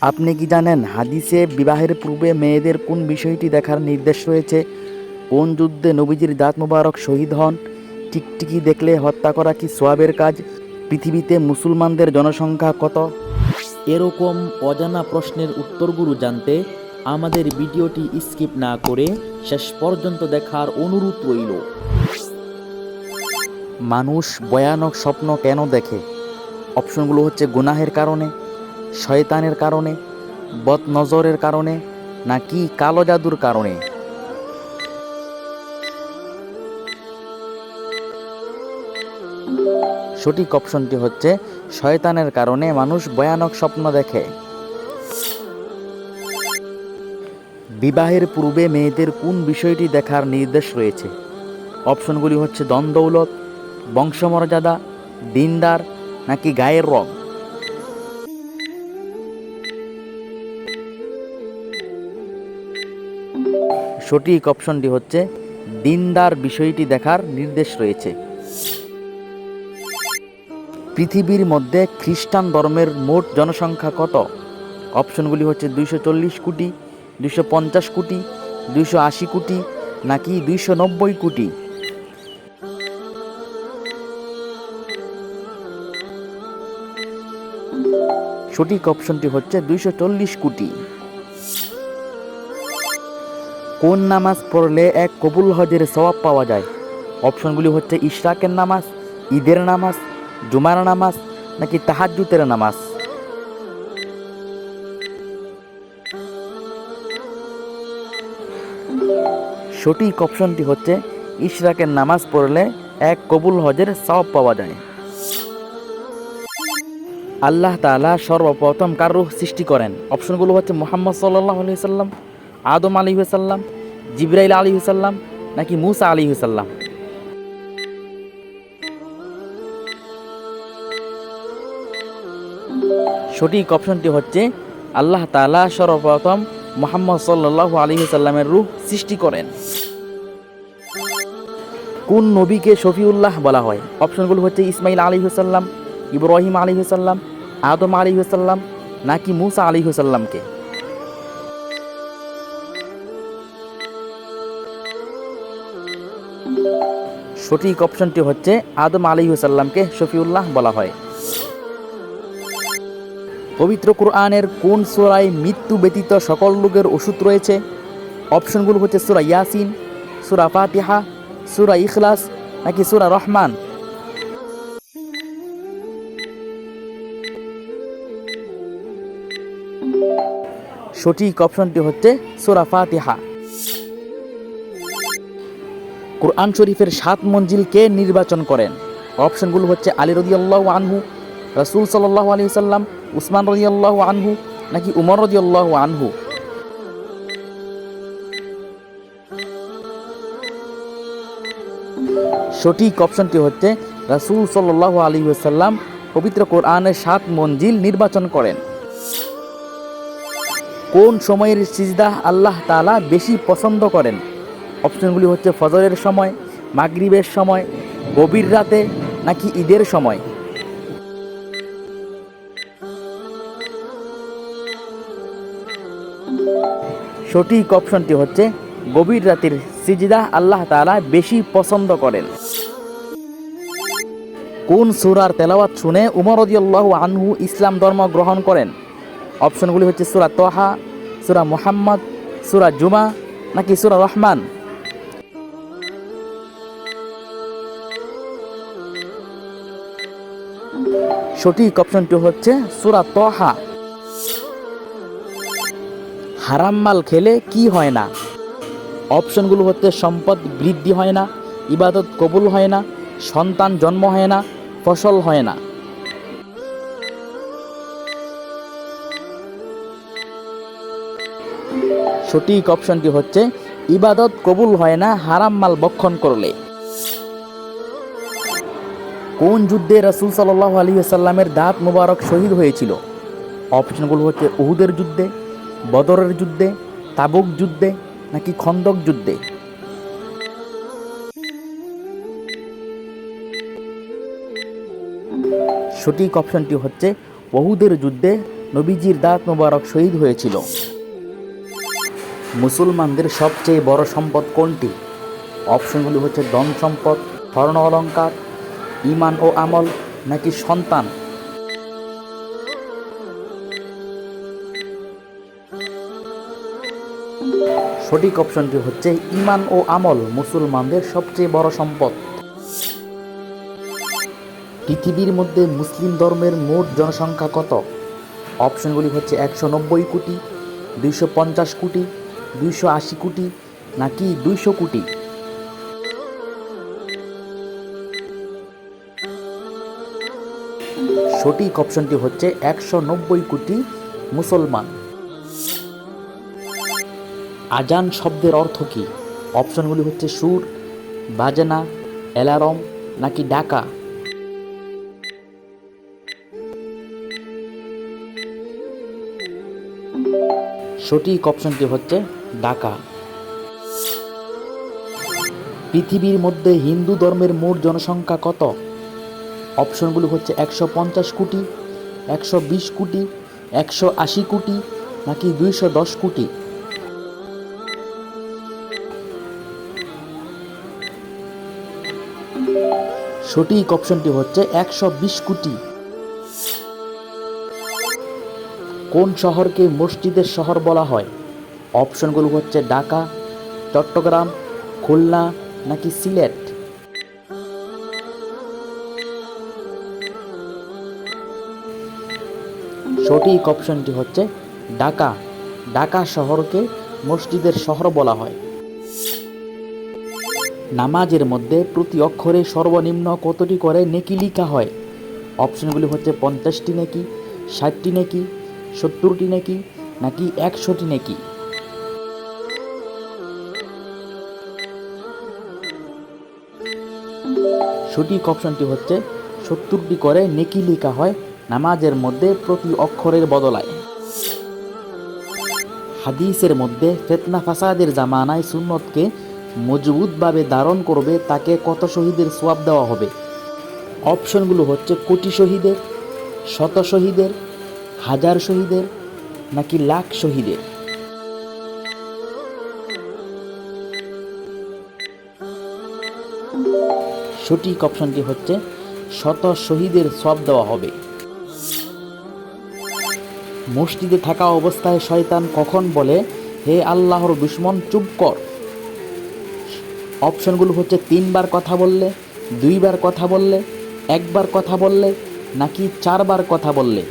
আপনি কি জানেন হাদিসে বিবাহের পূর্বে মেয়েদের কোন বিষয়টি দেখার নির্দেশ রয়েছে? কোন যুদ্ধে নবীজির দাঁত মোবারক শহীদ হন? টিকটিকি দেখলে হত্যা করা কি সোয়াবের কাজ? পৃথিবীতে মুসলমানদের জনসংখ্যা কত? এরকম অজানা প্রশ্নের উত্তরগুলো জানতে আমাদের ভিডিওটি স্কিপ না করে শেষ পর্যন্ত দেখার অনুরোধ রইল। মানুষ ভয়ানক স্বপ্ন কেন দেখে? অপশনগুলো হচ্ছে গুনাহের কারণে। শয়তানের কারণে বদ নজরের কারণে, নাকি কালো জাদুর কারণে? সঠিক অপশনটি হচ্ছে, শয়তানের কারণে মানুষ ভয়ানক স্বপ্ন দেখে। বিবাহের পূর্বে মেয়েদের কোন বিষয়টি দেখার নির্দেশ রয়েছে? অপশনগুলি হচ্ছে দ্বন্দ্বৌলত বংশমর্যাদা, দিনদার, নাকি গায়ের রং? সঠিক অপশনটি হচ্ছে দিনদার বিষয়টি দেখার নির্দেশ রয়েছে। পৃথিবীর মধ্যে খ্রিস্টান ধর্মের মোট জনসংখ্যা কত? অপশনগুলি হচ্ছে দুইশো চল্লিশ কোটি, দুইশো পঞ্চাশ কোটি, দুইশো আশি কোটি, নাকি দুইশো নব্বই কোটি? সঠিক অপশনটি হচ্ছে দুইশো চল্লিশ কোটি। কোন নামাজ পড়লে এক কবুল হজের সওয়াব পাওয়া যায়? অপশনগুলি হচ্ছে ইশরাকের নামাজ, ঈদের নামাজ, জুমার নামাজ, নাকি তাহাজ্জুতের নামাজ? সঠিক অপশনটি হচ্ছে ইশরাকের নামাজ পড়লে এক কবুল হজের সওয়াব পাওয়া যায়। আল্লাহ তাআলা সর্বপ্রথম কার রূহ সৃষ্টি করেন? অপশনগুলো হচ্ছে মোহাম্মদ সাল্লাহ আলি সাল্লাম। আদম আলী হুসাল্লাম জিব্রাইল আলী হুসাল্লাম নাকি মুসা আলী হুসাল্লাম সঠিক অপশনটি হচ্ছে, আল্লাহ তালা সর্বপ্রথম মোহাম্মদ সাল্লাহ আলী সাল্লামের রূহ সৃষ্টি করেন। কোন নবীকে শফিউল্লাহ বলা হয়? অপশনগুলো হচ্ছে ইসমাইল আলী হুসাল্লাম ইব্রাহিম আলী সাল্লাম আদম আলী হুসাল্লাম নাকি মুসা আলী সাল্লামকে সঠিক অপশনটি হচ্ছে আদম আলী সাল্লামকে শফিউল্লাহ বলা হয়। পবিত্র কোরআনের কোন সুরায় মৃত্যু ব্যতীত সকল লোকের ওষুধ রয়েছে? অপশনগুলো হচ্ছে সুরা ইয়াসিন, সুরা ফাতিহা, সুরা ইখলাস নাকি সুরা রহমান? সঠিক অপশনটি হচ্ছে সুরা ফাতিহা। কোরআন শরীফের সাত মঞ্জিল কে নির্বাচন করেন? অপশনগুলো হচ্ছে আলী রদিয়াল্লাহ আনহু, রসুল সাল্লাহ আলী সাল্লাম উসমান রদিয়াল্লাহ আনহু নাকি উমর রদিয়াল্লাহ আনহু? সঠিক অপশনটি হচ্ছে রাসুল সাল্লাহ আলী সাল্লাম পবিত্র কোরআনের সাত মঞ্জিল নির্বাচন করেন। কোন সময়ের সিজদা আল্লাহ তালা বেশি পছন্দ করেন? অপশনগুলি হচ্ছে ফজরের সময়, মাগরিবের সময়, গভীর রাতে নাকি ঈদের সময়? সঠিক অপশনটি হচ্ছে গভীর রাতের সিজদা আল্লাহ তাআলা বেশি পছন্দ করেন। কোন সুরার তেলাওয়াত শুনে উমর আনহু ইসলাম ধর্ম গ্রহণ করেন? অপশনগুলি হচ্ছে সুরা তোহা, সুরা মুহাম্মদ, সুরা জুমা নাকি সুরা রহমান? সঠিক অপশনটি হচ্ছে সুরা তহা। হারাম মাল খেলে কি হয় না? অপশনগুলো হচ্ছে সম্পদ বৃদ্ধি হয় না, ইবাদত কবুল হয় না, সন্তান জন্ম হয় না, ফসল হয় না। সঠিক অপশনটি হচ্ছে ইবাদত কবুল হয় না, হারাম মাল বক্ষণ করলে। কোন যুদ্ধে রাসুল সাল্লাহ আলী সাল্লামের দাঁত মুবারক শহীদ হয়েছিল? অপশনগুলো হচ্ছে উহুদের যুদ্ধে, বদরের যুদ্ধে, তাবুক যুদ্ধে, নাকি খন্দক যুদ্ধে? সঠিক অপশনটি হচ্ছে বহুদের যুদ্ধে নবীজির দাঁত মোবারক শহীদ হয়েছিল। মুসলমানদের সবচেয়ে বড় সম্পদ কোনটি? অপশনগুলি হচ্ছে ধন সম্পদ, স্বর্ণ অলঙ্কার ইমান ও আমল নাকি সন্তান? সঠিক অপশনটি হচ্ছে ইমান ও আমল মুসলমানদের সবচেয়ে বড় সম্পদ। পৃথিবীর মধ্যে মুসলিম ধর্মের মোট জনসংখ্যা কত? অপশনগুলি হচ্ছে একশো নব্বই কোটি, দুইশো পঞ্চাশ কোটি, দুইশো আশি কোটি নাকি দুইশো কোটি? সঠিক অপশনটি হচ্ছে একশো নব্বই কোটি মুসলমান। আজান শব্দের অর্থ কী? অপশনগুলি হচ্ছে সুর, বাজনা, অ্যালারম নাকি ডাকা? সঠিক অপশনটি হচ্ছে ডাকা। পৃথিবীর মধ্যে হিন্দু ধর্মের মোট জনসংখ্যা কত? অপশনগুলো হচ্ছে একশো পঞ্চাশ কোটি, একশো বিশ কোটি, একশো আশি কোটি, নাকি দুইশো দশ কোটি। সঠিক অপশনটি হচ্ছে একশো বিশ কোটি। কোন শহরকে মসজিদের শহর বলা হয়? অপশনগুলো হচ্ছে ঢাকা, চট্টগ্রাম, খুলনা, নাকি সিলেট? সঠিক অপশনটি হচ্ছে ঢাকা। ঢাকা শহরকে মসজিদের শহর বলা হয়। নামাজের মধ্যে প্রতি অক্ষরে সর্বনিম্ন কতটি করে নেকি লিখা হয়? অপশনগুলি হচ্ছে পঞ্চাশটি নেকি, ষাটটি নেকি, সত্তরটি নেকি, নাকি একশোটি নেকি? সঠিক অপশনটি হচ্ছে সত্তরটি করে নেকি লেখা হয় নামাজের মধ্যে প্রতি অক্ষরের বদলায়। হাদিসের মধ্যে ফেতনা ফাসাদের জামানায় সুন্নতকে মজবুতভাবে ধারণ করবে, তাকে কত শহীদের সোয়াব দেওয়া হবে? অপশনগুলো হচ্ছে কোটি শহীদের, শত শহীদের, হাজার শহীদের, নাকি লাখ শহীদের? সঠিক অপশনটি হচ্ছে শত শহীদের সব দেওয়া হবে। মসজিদে থাকা অবস্থায় শয়তান কখন বলে, হে আল্লাহর দুশ্মন, চুপ কর। অপশনগুলো হচ্ছে তিনবার কথা বললে, দুইবার কথা বললে, একবার কথা বললে, নাকি চারবার কথা বললে।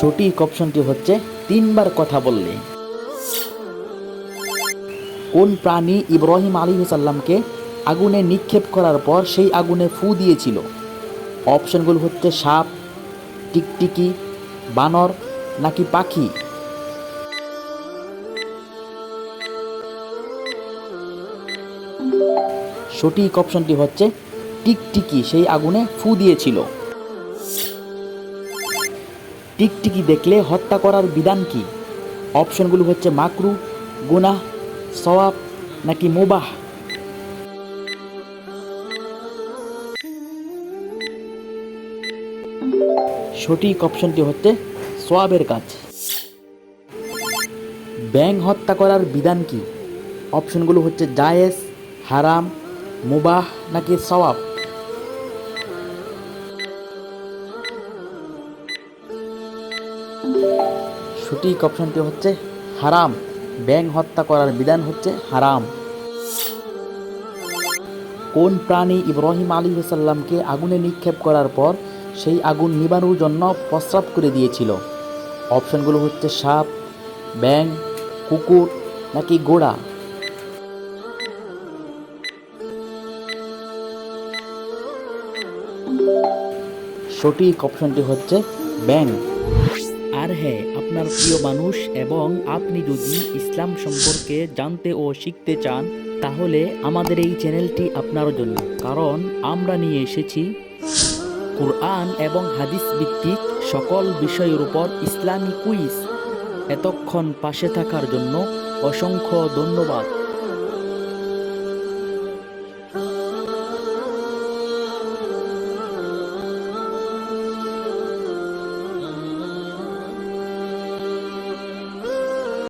সঠিক অপশনটি হচ্ছে তিনবার কথা বললে। কোন প্রাণী ইব্রাহিম আলী সাল্লামকে আগুনে নিক্ষেপ করার পর সেই আগুনে ফু দিয়েছিল। অপশনগুলো হচ্ছে সাপ, টিকটিকি, বানর নাকি পাখি। সঠিক অপশনটি হচ্ছে টিকটিকি, সেই আগুনে ফু দিয়েছিল। টিকটিকি দেখলে হত্যা করার বিধান কি? অপশনগুলো হচ্ছে মাকরু, গুনাহ, সওয়াব নাকি মুবাহ? সঠিক অপশনটি হচ্ছে সোয়াবের কাজ। ব্যাং হত্যা করার বিধান কি? অপশনগুলো হচ্ছে জায়েজ, হারাম, মুবাহ নাকি সওয়াব? সঠিক অপশনটি হচ্ছে হারাম। ব্যাং হত্যা করার বিধান হচ্ছে হারাম। কোন প্রাণী ইব্রাহিম আলী সাল্লামকে আগুনে নিক্ষেপ করার পর সেই আগুন নিবানোর জন্য প্রস্রাব করে দিয়েছিল। অপশনগুলো হচ্ছে সাপ ব্যাং কুকুর নাকি গোড়া সঠিক অপশনটি হচ্ছে ব্যাং আর হ্যাঁ আপনার প্রিয় মানুষ এবং আপনি যদি ইসলাম সম্পর্কে জানতে ও শিখতে চান, তাহলে আমাদের এই চ্যানেলটি আপনার জন্য। কারণ আমরা নিয়ে এসেছি কুরআন এবং হাদিস ভিত্তিক সকল বিষয়ের উপর ইসলামী কুইজ এতক্ষণ পাশে থাকার জন্য অসংখ্য ধন্যবাদ।